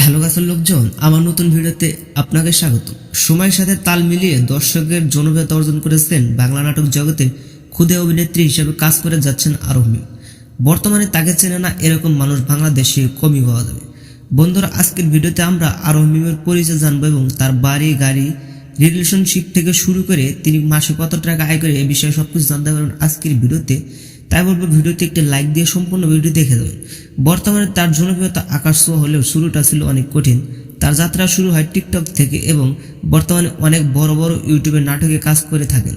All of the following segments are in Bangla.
হ্যালো গাছের লোকজন, আমার নতুন ভিডিওতে আপনাকে স্বাগত। সময়ের সাথে তাল মিলিয়ে দর্শকের জনপ্রিয়তা অর্জন করেছেন বাংলা নাটক জগতে খুদে অভিনেত্রী হিসেবে কাজ করে যাচ্ছেন আরোহী। বর্তমানে তাকে চেনে না এরকম মানুষ বাংলাদেশে কমই পাওয়া যাবে। বন্ধুরা, আজকের ভিডিওতে আমরা আরোহীমের পরিচয় জানব এবং তার বাড়ি, গাড়ি রিলেশনশিপ থেকে শুরু করে তিনি মাসে কত টাকা আয় করে এই বিষয়ে সবকিছু জানতে পারবেন আজকের ভিডিওতে। তাই বলব ভিডিওতে একটি লাইক দিয়ে সম্পূর্ণ ভিডিও দেখে দেবেন। বর্তমানে তার জনপ্রিয়তা আকাশ ছোঁয়া হলেও শুরুটা ছিল অনেক কঠিন। তার যাত্রা শুরু হয় টিকটক থেকে এবং বর্তমানে অনেক বড় বড় ইউটিউবে নাটকে কাজ করে থাকেন।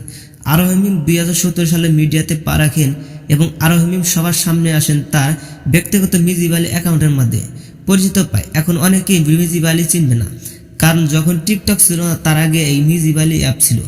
আরোহিম দুই হাজার সতেরো সালে মিডিয়াতে পা রাখেন এবং আরোহিম সবার সামনে আসেন তার ব্যক্তিগত মিজিবালি অ্যাকাউন্টের মাধ্যমে পরিচিত পায়। এখন অনেকেই মিজিবালি চিনবে না। কারণ যখন টিকটক ছিল না তার আগে এই মিউজিক আলী অ্যাপ ছিল।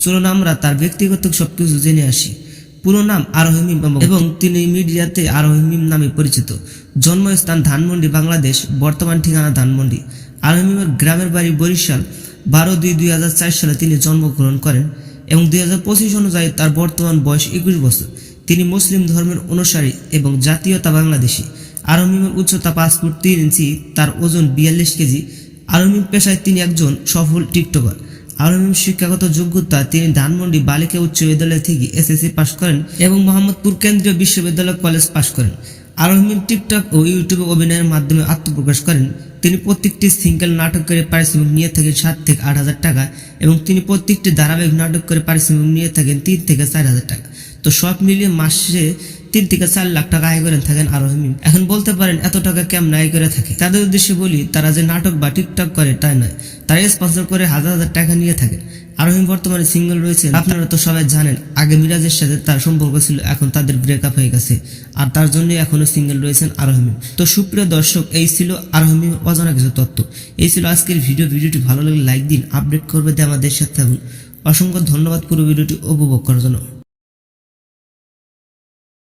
চলুন আমরা তার ব্যক্তিগত সবকিছু জেনে আসি। পুরো নাম আরোহিম এবং তিনি মিডিয়াতে আরোহিমিম নামে পরিচিত। জন্মস্থান ধানমন্ডি, বাংলাদেশ। বর্তমান ঠিকানা ধানমন্ডি। আরোহিমের গ্রামের বাড়ি বরিশাল। বারো দুই দুই হাজার চার সালে তিনি জন্মগ্রহণ করেন এবং দুই হাজার পঁচিশ অনুযায়ী তার বর্তমান বয়স একুশ বছর। তিনি মুসলিম ধর্মের অনুসারী এবং জাতীয়তা বাংলাদেশি। আরোহিমের উচ্চতা পাঁচ ফুট তিন ইঞ্চি, তার ওজন বিয়াল্লিশ কেজি। আরোহিম পেশায় তিনি একজন সফল টিকটকার। আরোহিম শিক্ষাগত যোগ্যতা তিনি ধানমন্ডি বালিকা উচ্চ বিদ্যালয় থেকে এসএসসি পাশ করেন এবং মোহাম্মদপুর কেন্দ্রীয় বিশ্ববিদ্যালয় কলেজ পাশ করেন। আরোহিম টিকটক ও ইউটিউবে অভিনয়ের মাধ্যমে আত্মপ্রকাশ করেন। তিনি প্রত্যেকটি সিঙ্গেল নাটক করে পারিশ্রমিক নিয়ে থাকেন সাত থেকে আট হাজার টাকা এবং তিনি প্রত্যেকটি ধারাবাহিক নাটক করে পারিশ্রমিক নিয়ে থাকেন তিন থেকে চার হাজার টাকা। তো সব মিলিয়ে মাসে তিন থেকে চার লাখ টাকা আয় করে থাকেন আরোহিম এখন বলতে পারেন এত টাকা কেমন আয় করে থাকে? তাদের উদ্দেশ্যে বলি, তারা যে নাটক বা টিকটক করে তাই নয়। তারা স্পন্সর করে হাজার হাজার টাকা নিয়ে থাকেন আরোহিম বর্তমানে সিঙ্গেল রয়েছে। আপনারা তো সবাই জানেন, আগে মিরাজের সাথে তার সম্পর্ক ছিল, এখন তাদের ব্রেকআপ হয়ে গেছে। আর তার জন্য এখনও সিঙ্গেল রয়েছেন আরোহিম তো সুপ্রিয় দর্শক, এই ছিল আরোহিমের অজানা কিছু তথ্য। এই ছিল আজকের ভিডিও। ভিডিওটি ভালো লাগলে লাইক দিন, আপডেট করবে আমাদের সাথে থাকুন। অসংখ্য ধন্যবাদ পুরো ভিডিওটি উপভোগ করার জন্য।